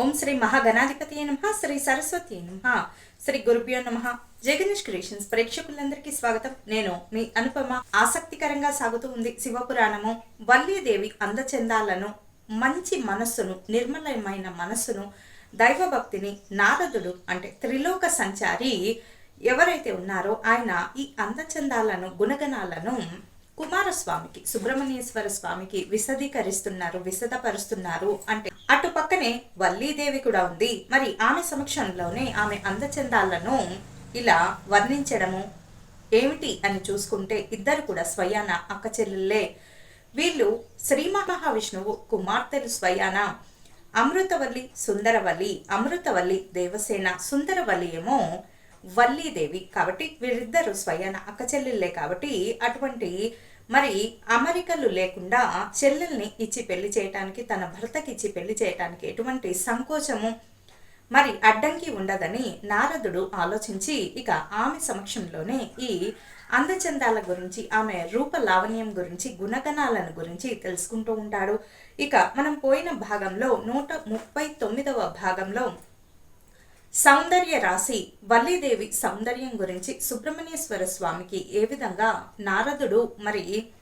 ఓం శ్రీ మహాగణాధిపతి నమ శ్రీ సరస్వతి నమ శ్రీ గురుభ్యో నమ. జగనీష్ క్రియేషన్స్. ప్రేక్షకులందరికీ స్వాగతం. నేను మీ అనుపమ. ఆసక్తికరంగా సాగుతూ ఉంది శివపురాణము. వల్లీదేవి అందచందాలను మంచి మనస్సును నిర్మలమైన మనస్సును దైవభక్తిని నారదుడు అంటే త్రిలోక సంచారి ఎవరైతే ఉన్నారో ఆయన ఈ అందచందాలను గుణగణాలను కుమారస్వామికి సుబ్రహ్మణ్యేశ్వర స్వామికి విశదీకరిస్తున్నారు విశదపరుస్తున్నారు అంటే అటు పక్కనే వల్లీదేవి కూడా ఉంది. మరి ఆమె సమక్షంలోనే ఆమె అందచందాలను ఇలా వర్ణించడము ఏమిటి అని చూసుకుంటే ఇద్దరు కూడా స్వయాన అక్క చెల్లెళ్ళే. వీళ్ళు శ్రీ మహావిష్ణువు కుమార్తెలు స్వయాన అమృతవల్లి సుందరవల్లి అమృతవల్లి దేవసేన సుందరవల్లి ఏమో వల్లీదేవి కాబట్టి వీరిద్దరు స్వయాన అక్క చెల్లెళ్ళే కాబట్టి అటువంటి మరి అమరికలు లేకుండా చెల్లెల్ని ఇచ్చి పెళ్ళి చేయటానికి తన భర్తకి ఇచ్చి పెళ్ళి చేయటానికి ఎటువంటి సంకోచము? మరి అడ్డంకి ఉండదని నారదుడు ఆలోచించి ఇక ఆమె సమక్షంలోనే ఈ అందచందాల గురించి ఆమె రూప లావణ్యం గురించి గుణగణాలను గురించి తెలుసుకుంటూ ఉంటాడు. ఇక మనం పోయిన భాగంలో నూట ముప్పై తొమ్మిదవ భాగంలో సౌందర్య రాశి వల్లీదేవి సౌందర్యం గురించి సుబ్రహ్మణ్యేశ్వర స్వామికి ఏ విధంగా నారదుడు మరి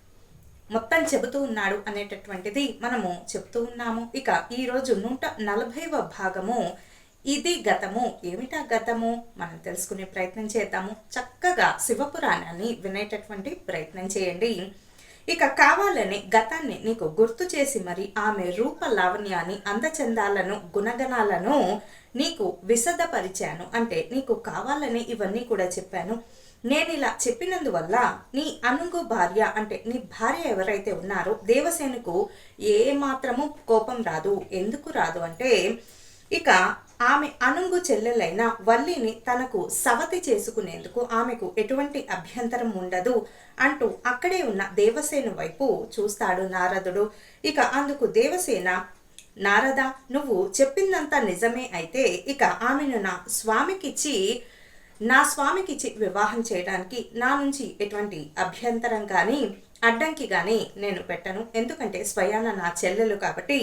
మొత్తం చెబుతూ ఉన్నాడు అనేటటువంటిది మనము చెబుతూ ఉన్నాము. ఇక ఈరోజు నూట నలభైవ భాగము. ఇది గతము. ఏమిటా గతము? మనం తెలుసుకునే ప్రయత్నం చేద్దాము. చక్కగా శివపురాణాన్ని వినేటటువంటి ప్రయత్నం చేయండి. ఇక కావాలని గతాన్ని నీకు గుర్తు చేసి మరి ఆమె రూప లావణ్యాన్ని అందచందాలను గుణగణాలను నీకు విశదపరిచాను అంటే నీకు కావాలని ఇవన్నీ కూడా చెప్పాను. నేను ఇలా చెప్పినందువల్ల నీ అనుగు భార్య అంటే నీ భార్య ఎవరైతే ఉన్నారో దేవసేనకు ఏ మాత్రము కోపం రాదు. ఎందుకు రాదు అంటే ఇక ఆమె అనుంగు చెల్లెలైన వల్లిని తనకు సవతి చేసుకునేందుకు ఆమెకు ఎటువంటి అభ్యంతరం ఉండదు అంటూ అక్కడే ఉన్న దేవసేన వైపు చూస్తాడు నారదుడు. ఇక అందుకు దేవసేన నారద నువ్వు చెప్పిందంతా నిజమే అయితే ఇక ఆమెను నా స్వామికిచ్చి నా స్వామికిచ్చి వివాహం చేయడానికి నా నుంచి ఎటువంటి అభ్యంతరం కానీ అడ్డంకి కానీ నేను పెట్టను. ఎందుకంటే స్వయాన నా చెల్లెలు కాబట్టి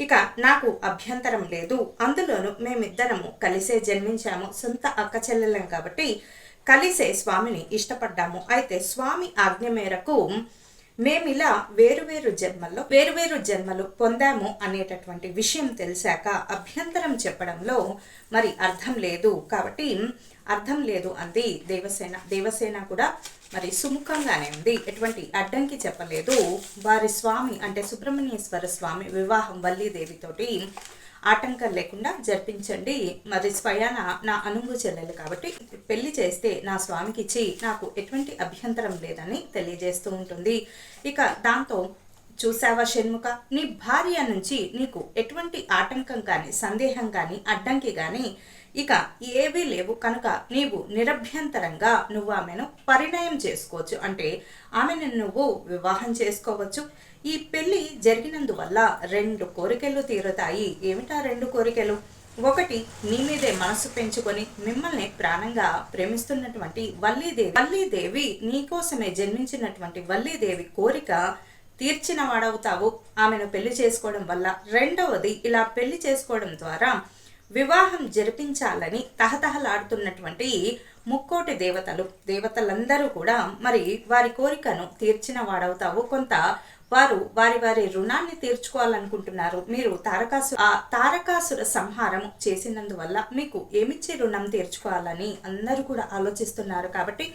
ఇక నాకు అభ్యంతరం లేదు. అందులోనూ మేమిద్దరము కలిసే జన్మించాము. సొంత అక్క చెల్లెలం కాబట్టి కలిసే స్వామిని ఇష్టపడ్డాము. అయితే స్వామి ఆజ్ఞ మేరకు మేమిలా వేరువేరు జన్మల్లో వేరువేరు జన్మలు పొందాము అనేటటువంటి విషయం తెలిసాక అభ్యంతరం చెప్పడంలో మరి అర్థం లేదు. కాబట్టి అర్థం లేదు అంది దేవసేన. దేవసేన కూడా మరి సుముఖంగానే ఉంది. ఎటువంటి అడ్డంకి చెప్పలేదు. వారి స్వామి అంటే సుబ్రహ్మణ్యేశ్వర స్వామి వివాహం వల్లీదేవితోటి ఆటంకం లేకుండా జరిపించండి. మరి స్వయాన నా అనుంగు చెల్లెలు కాబట్టి పెళ్ళి చేస్తే నా స్వామికి ఇచ్చి నాకు ఎటువంటి అభ్యంతరం లేదని తెలియజేస్తూ ఉంటుంది. ఇక దాంతో చూసావా షణ్ముఖ? నీ భార్య నుంచి నీకు ఎటువంటి ఆటంకం కానీ సందేహం కానీ అడ్డంకి కానీ ఇక ఏవీ లేవు కనుక నీవు నిరభ్యంతరంగా నువ్వు ఆమెను పరిణయం చేసుకోవచ్చు. అంటే ఆమెను నువ్వు వివాహం చేసుకోవచ్చు. ఈ పెళ్ళి జరిగినందువల్ల రెండు కోరికలు తీరుతాయి. ఏమిటా రెండు కోరికలు? ఒకటి నీ మీదే మనసు పెంచుకొని మిమ్మల్ని ప్రాణంగా ప్రేమిస్తున్నటువంటి వల్లీదేవి వల్లీదేవి నీకోసమే జన్మించినటువంటి వల్లీదేవి కోరిక తీర్చిన వాడవుతావు ఆమెను పెళ్ళి చేసుకోవడం వల్ల రెండవది ఇలా పెళ్ళి చేసుకోవడం ద్వారా వివాహం జరిపించాలని తహతహలాడుతున్నటువంటి ముక్కోటి దేవతలు దేవతలందరూ కూడా మరి వారి కోరికను తీర్చిన వాడవుతావు. కొంత వారు వారి వారి రుణాన్ని తీర్చుకోవాలనుకుంటున్నారు. మీరు తారకాసు ఆ తారకాసుర సంహారం చేసినందువల్ల మీకు ఏమిచ్చి రుణం తీర్చుకోవాలని అందరూ కూడా ఆలోచిస్తున్నారు. కాబట్టి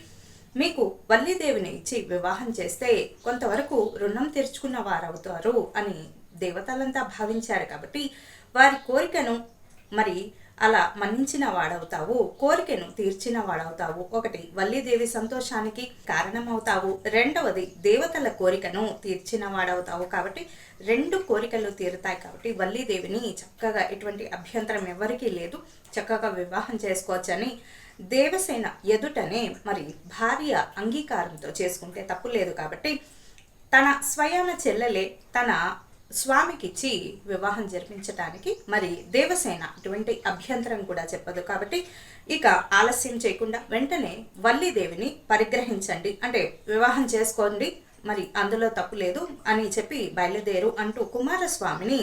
మీకు వల్లీదేవిని ఇచ్చి వివాహం చేస్తే కొంతవరకు రుణం తీర్చుకున్న వారవుతారు అని దేవతలంతా భావించారు. కాబట్టి వారి కోరికను మరి అలా మన్నించిన వాడవుతావు కోరికను తీర్చిన వాడవుతావు. ఒకటి వల్లీదేవి సంతోషానికి కారణమవుతావు. రెండవది దేవతల కోరికను తీర్చిన వాడవుతావు కాబట్టి రెండు కోరికలు తీరుతాయి కాబట్టి వల్లీదేవిని చక్కగా ఎటువంటి అభ్యంతరం ఎవరికీ లేదు. చక్కగా వివాహం చేసుకోవచ్చని దేవసేన ఎదుటనే మరి భార్య అంగీకారంతో చేసుకుంటే తప్పు లేదు కాబట్టి తన స్వయాన చెల్లెలే తన స్వామికిచ్చి వివాహం జరిపించడానికి మరి దేవసేన అటువంటి అభ్యంతరం కూడా చెప్పదు కాబట్టి ఇక ఆలస్యం చేయకుండా వెంటనే వల్లీదేవిని పరిగ్రహించండి. అంటే వివాహం చేసుకోండి. మరి అందులో తప్పు లేదు అని చెప్పి బయలుదేరు అంటూ కుమారస్వామిని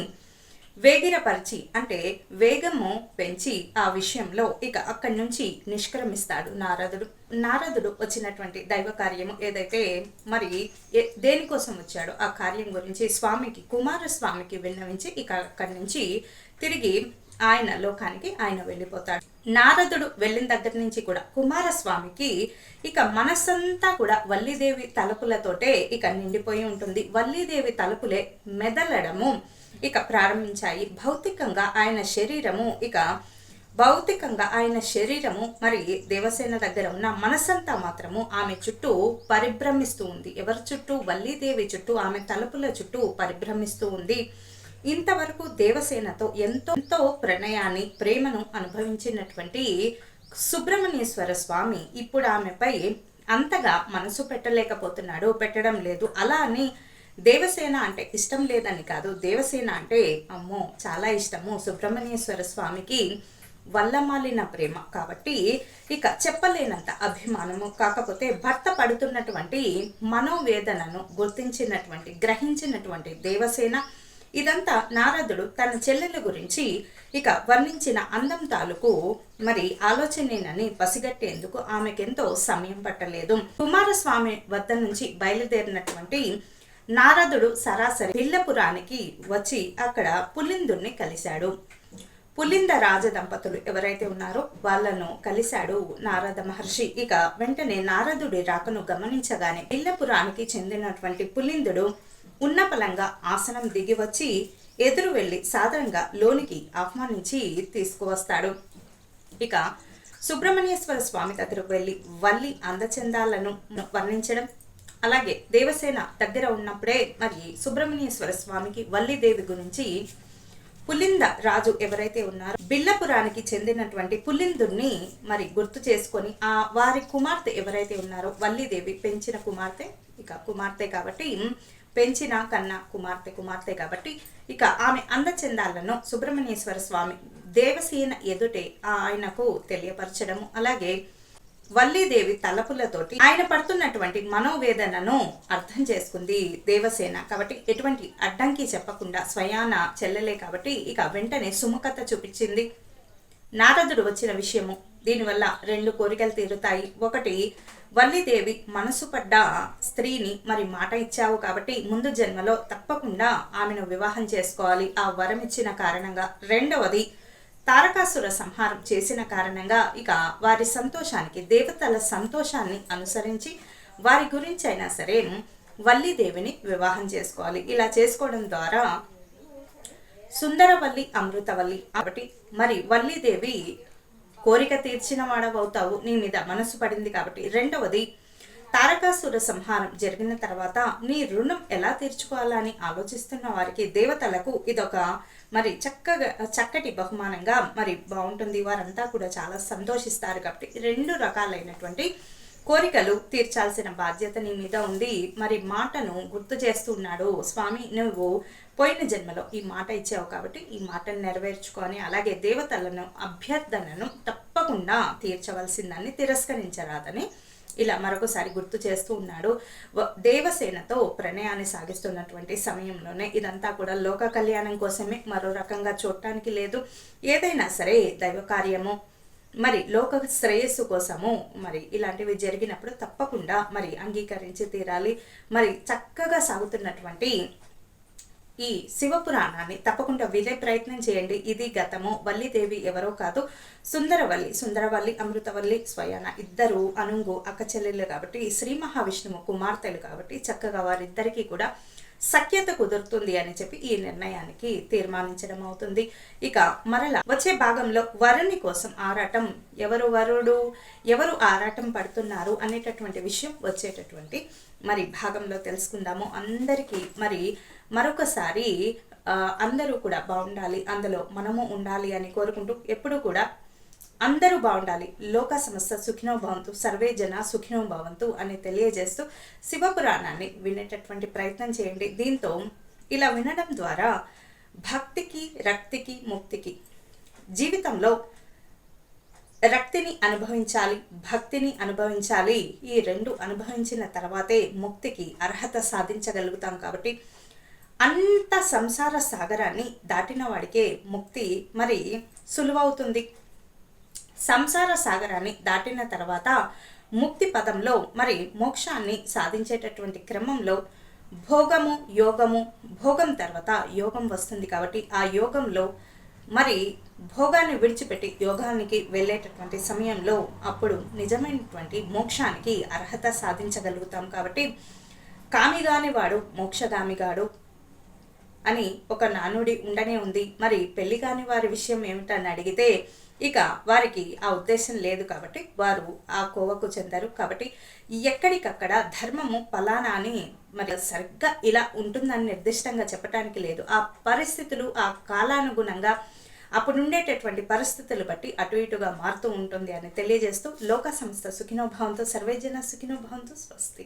వేగిరపరిచి అంటే వేగము పెంచి ఆ విషయంలో ఇక అక్కడి నుంచి నిష్క్రమిస్తాడు నారదుడు. నారదుడు వచ్చినటువంటి దైవ కార్యము ఏదైతే మరి దేనికోసం వచ్చాడో ఆ కార్యం గురించి స్వామికి కుమారస్వామికి విన్నవించి ఇక అక్కడి నుంచి తిరిగి ఆయన లోకానికి ఆయన వెళ్ళిపోతాడు. నారదుడు వెళ్ళిన దగ్గర నుంచి కూడా కుమారస్వామికి ఇక మనస్సంతా కూడా వల్లీదేవి తలుపులతోటే ఇక నిండిపోయి ఉంటుంది. వల్లీదేవి తలుపులే మెదలడము. ఇక ప్రారంభించాయి. భౌతికంగా ఆయన శరీరము ఇక భౌతికంగా ఆయన శరీరము మరి దేవసేన దగ్గర ఉన్న మనసంతా మాత్రము ఆమె చుట్టూ పరిభ్రమిస్తూ ఉంది. ఎవరి చుట్టూ? వల్లీదేవి చుట్టూ ఆమె తలుపుల చుట్టూ పరిభ్రమిస్తూ ఉంది. ఇంతవరకు దేవసేనతో ఎంతో ఎంతో ప్రణయాన్ని ప్రేమను అనుభవించినటువంటి సుబ్రహ్మణ్యేశ్వర స్వామి ఇప్పుడు ఆమెపై అంతగా మనసు పెట్టలేకపోతున్నాడు పెట్టడం లేదు. అలా అని దేవసేన అంటే ఇష్టం లేదని కాదు. దేవసేన అంటే అమ్మో చాలా ఇష్టము. సుబ్రహ్మణ్యేశ్వర స్వామికి వల్లమాలిన ప్రేమ. కాబట్టి ఇక చెప్పలేనంత అభిమానము కాకపోతే భర్త పడుతున్నటువంటి మనోవేదనను గుర్తించినటువంటి గ్రహించినటువంటి దేవసేన. ఇదంతా నారదుడు తన చెల్లెల గురించి ఇక వర్ణించిన అందం తాలూకు మరి ఆలోచనేనని పసిగట్టేందుకు ఆమెకెంతో సమయం పట్టలేదు. కుమారస్వామి వద్ద నుంచి బయలుదేరినటువంటి నారదుడు సరాసరి పిల్లపురానికి వచ్చి అక్కడ పులిందుణ్ణి కలిశాడు. పులింద రాజ దంపతులు ఎవరైతే ఉన్నారో వాళ్ళను కలిశాడు నారద మహర్షి. ఇక వెంటనే నారదుడి రాకను గమనించగానే పిల్లపురానికి చెందినటువంటి పులిందుడు ఉన్నపలంగా ఆసనం దిగి వచ్చి ఎదురు వెళ్ళి సాధారణంగా లోనికి ఆహ్వానించి తీసుకువస్తాడు. ఇక సుబ్రహ్మణ్యేశ్వర స్వామి దగ్గరకు వెళ్ళి వల్లి అందచందాలను వర్ణించడం అలాగే దేవసేన దగ్గర ఉన్నప్పుడే మరి సుబ్రహ్మణ్యేశ్వర స్వామికి వల్లిదేవి గురించి పులింద రాజు ఎవరైతే ఉన్నారో బిల్లపురానికి చెందినటువంటి పులిందుని మరి గుర్తు చేసుకొని ఆ వారి కుమార్తె ఎవరైతే ఉన్నారో వల్లిదేవి పెంచిన కుమార్తె ఇక కుమార్తె కాబట్టి పెంచిన కన్న కుమార్తె కుమార్తె కాబట్టి ఇక ఆమె అందచందాలను సుబ్రహ్మణ్యేశ్వర స్వామి దేవసేన ఎదుటే ఆయనకు తెలియపరచడము. అలాగే వల్లీదేవి తలపులతోటి ఆయన పడుతున్నటువంటి మనోవేదనను అర్థం చేసుకుంది దేవసేన. కాబట్టి ఎటువంటి అడ్డంకి చెప్పకుండా స్వయాన చెల్లెలే కాబట్టి ఇక వెంటనే సుముఖత చూపించింది. నారదుడు వచ్చిన విషయము. దీనివల్ల రెండు కోరికలు తీరుతాయి. ఒకటి వల్లీదేవి మనసు పడ్డ స్త్రీని మరి మాట ఇచ్చావు కాబట్టి ముందు జన్మలో తప్పకుండా ఆమెను వివాహం చేసుకోవాలి. ఆ వరం ఇచ్చిన కారణంగా. రెండవది తారకాసుర సంహారం చేసిన కారణంగా ఇక వారి సంతోషానికి దేవతల సంతోషాన్ని అనుసరించి వారి గురించి అయినా సరే వల్లీదేవిని వివాహం చేసుకోవాలి. ఇలా చేసుకోవడం ద్వారా సుందరవల్లి అమృతవల్లి కాబట్టి మరి వల్లీదేవి కోరిక తీర్చిన వాడవవుతావు. నీ మీద మనసు పడింది కాబట్టి రెండవది తారకాసుర సంహారం జరిగిన తర్వాత నీ రుణం ఎలా తీర్చుకోవాలని ఆలోచిస్తున్న వారికి దేవతలకు ఇదొక మరి చక్కగా చక్కటి బహుమానంగా మరి బాగుంటుంది. వారంతా కూడా చాలా సంతోషిస్తారు కాబట్టి రెండు రకాలైనటువంటి కోరికలు తీర్చాల్సిన బాధ్యత నీ మీద ఉంది మరి మాటను గుర్తు చేస్తున్నాడు స్వామి నువ్వు పోయిన జన్మలో ఈ మాట ఇచ్చావు కాబట్టి ఈ మాటను నెరవేర్చుకొని అలాగే దేవతలను అభ్యర్థనను తప్పకుండా తీర్చవలసిందని తిరస్కరించరాదని ఇలా మరొకసారి గుర్తు చేస్తూ ఉన్నాడు. దేవసేనతో ప్రణయాన్ని సాగిస్తున్నటువంటి సమయంలోనే ఇదంతా కూడా లోక కళ్యాణం కోసమే మరో రకంగా చూడటానికి లేదు. ఏదైనా సరే దైవ కార్యము మరి లోక శ్రేయస్సు కోసము మరి ఇలాంటివి జరిగినప్పుడు తప్పకుండా మరి అంగీకరించి తీరాలి. మరి చక్కగా సాగుతున్నటువంటి ఈ శివపురాణాన్ని తప్పకుండా వినే ప్రయత్నం చేయండి. ఇది గతము. వల్లిదేవి ఎవరో కాదు. సుందరవల్లి సుందరవల్లి అమృతవల్లి స్వయాన ఇద్దరు అనుంగు అక్క చెల్లెళ్ళు కాబట్టి శ్రీ మహావిష్ణువు కుమార్తెలు కాబట్టి చక్కగా వారిద్దరికీ కూడా సఖ్యత కుదురుతుంది అని చెప్పి ఈ నిర్ణయానికి తీర్మానించడం అవుతుంది. ఇక మరలా వచ్చే భాగంలో వరుణి కోసం ఆరాటం. ఎవరు వరుడు? ఎవరు ఆరాటం పడుతున్నారు? అనేటటువంటి విషయం వచ్చేటటువంటి మరి భాగంలో తెలుసుకుందాము. అందరికీ మరి మరొకసారి అందరూ కూడా బాగుండాలి అందులో మనము ఉండాలి అని కోరుకుంటూ ఎప్పుడూ కూడా అందరూ బాగుండాలి. లోక సమస్త సుఖినో భవంతు సర్వే జన సుఖినో భవంతు అని తెలియజేస్తూ శివపురాణాన్ని వినేటటువంటి ప్రయత్నం చేయండి. దీంతో ఇలా వినడం ద్వారా భక్తికి రక్తికి ముక్తికి జీవితంలో రక్తిని అనుభవించాలి భక్తిని అనుభవించాలి. ఈ రెండు అనుభవించిన తర్వాతే ముక్తికి అర్హత సాధించగలుగుతాం కాబట్టి అంత సంసార సాగరాన్ని దాటిన వాడికే ముక్తి మరి సులువవుతుంది. సంసార సాగరాన్ని దాటిన తర్వాత ముక్తి పదంలో మరి మోక్షాన్ని సాధించేటటువంటి క్రమంలో భోగము యోగము భోగం తర్వాత యోగం వస్తుంది కాబట్టి ఆ యోగంలో మరి భోగాన్ని విడిచిపెట్టి యోగానికి వెళ్ళేటటువంటి సమయంలో అప్పుడు నిజమైనటువంటి మోక్షానికి అర్హత సాధించగలుగుతాం కాబట్టి కామిగాని వాడు మోక్షగామిగాడు అని ఒక నానుడి ఉండనే ఉంది. మరి పెళ్ళి కాని వారి విషయం ఏమిటని అడిగితే ఇక వారికి ఆ ఉద్దేశం లేదు కాబట్టి వారు ఆ కోవకు చెందరు కాబట్టి ఎక్కడికక్కడ ధర్మము ఫలానా అని మరి సరిగ్గా ఇలా ఉంటుందని నిర్దిష్టంగా చెప్పడానికి లేదు. ఆ పరిస్థితులు ఆ కాలానుగుణంగా అప్పుడు ఉండేటటువంటి పరిస్థితులు బట్టి అటు ఇటుగా మారుతూ ఉంటుంది అని తెలియజేస్తూ లోక సంస్థ సుఖినోభావంతో సర్వేజన సుఖినోభావంతో స్వస్తి.